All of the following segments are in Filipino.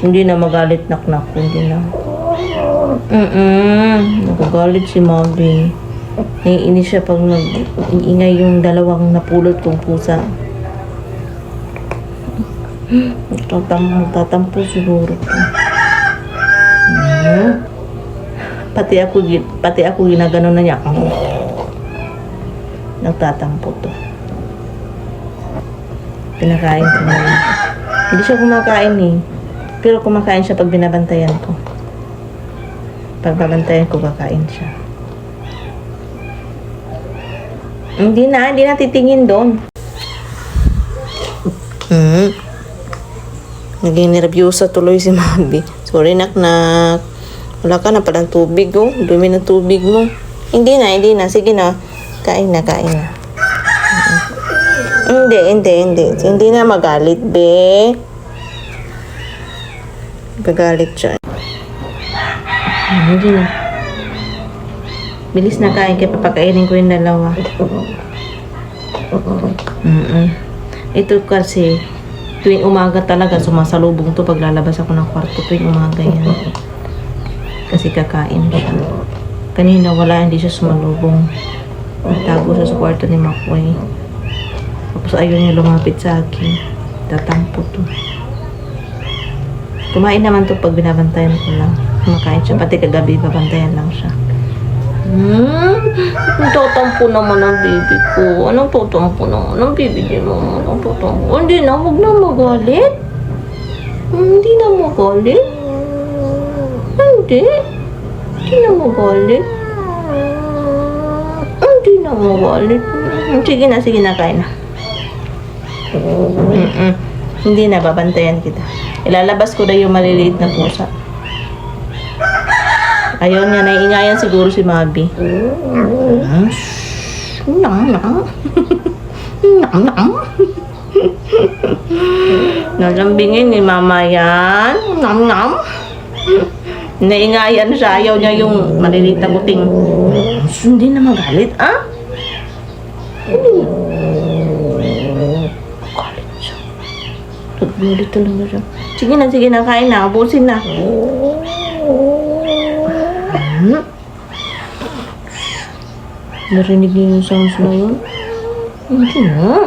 Hindi na magalit naknak. Hindi na. Mm-mm. Nagagalit si Mabi. Naiinis siya pag nag-iingay yung dalawang napulot kong pusa. Tatam tatampo siguro to. Mm. Pati ako, pati ako ginagano na niya. Nagtatampo to. Pinakain ko na. Hindi siya kumakain eh. Pero kumakain siya pag binabantayan ko. Pag babantayan ko, kakain siya. Hindi na, hindi na titingin doon. Hmm. Naging nervyosa tuloy si Mabi. Sorry, nak-nak. Wala ka na palang tubig, oh. Dumi ng tubig mo. Hindi na, hindi na. Sige na. Kain na, kain na. Hindi, hindi, hindi. Hindi na magalit, be. Gagalit siya. Ah, Hindi na. Bilis na kain kaya papakainin ko yung dalawa. Mm-mm. Ito kasi, tuwing umaga talaga, sumasalubong to pag lalabas ako ng kwarto tuwing umaga yan. Kasi kakain siya. Kanina wala, hindi siya sumalubong. Nagtago siya sa kwarto ni Makoy. Tapos ayaw niya lumapit sa akin. Tatampo to. Kumain naman to pag binabantayan ko lang. Kumakain siya. Pati kagabi, babantayan lang siya. Hmm? Tatampo naman ang baby ko. Anong tatampo naman ang baby niya mo? Anong tatampo? Hindi na, huwag na magalit. Hindi na magalit. Hindi. Hindi na magalit. Hindi na magalit. Sige na, sige na, kain na. Mm-mm. Hindi na, babantayan kita. Ilalabas ko na yung maliliit na pusa. Ayaw niya, naiingayan siguro si Mabi. Nang, nang. nang, nang. Nalambingin ni Mama yan. Nam, nam. Naingayan siya. Ayaw niya yung maliliit na buting. Hindi na magalit, ah? Nagbulit talaga siya. Sige na, sige na. Kain na. Abusin na. Hmm? Narinig niyo yung sounds na yun? Hindi na.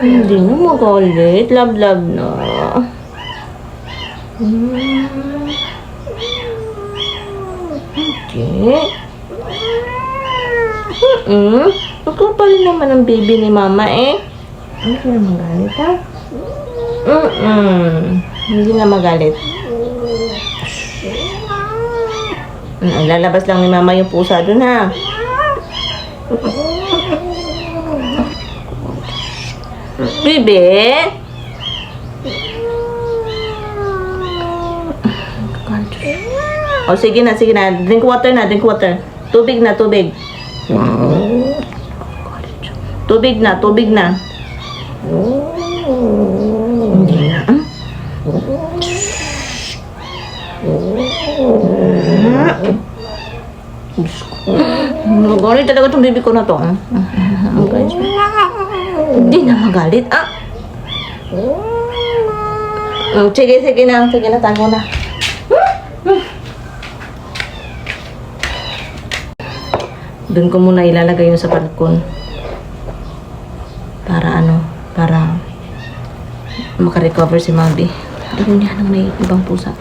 Hindi na magalit. Love-love na. Hmm. Hindi. Pa rin naman ang baby ni mama eh. Hindi na magalit ha? Mm-mm. Hindi na magalit. Mm, lalabas lang ni mama yung pusa doon ha. Bibi? O sige na, sige na. Drink water na, drink water. Tubig na, tubig. Tubig na, tubig na. Hindi na. Diyos ko. Magalit talaga itong bibi ko na to. Magalit siya. Hindi na magalit. Ah! Mm, Sige, sige na. Sige na, tago na. Doon ko muna ilalagay yung sa balkon. Para ano, para makarecover si Mabi. Doon niya nang may ibang pusa.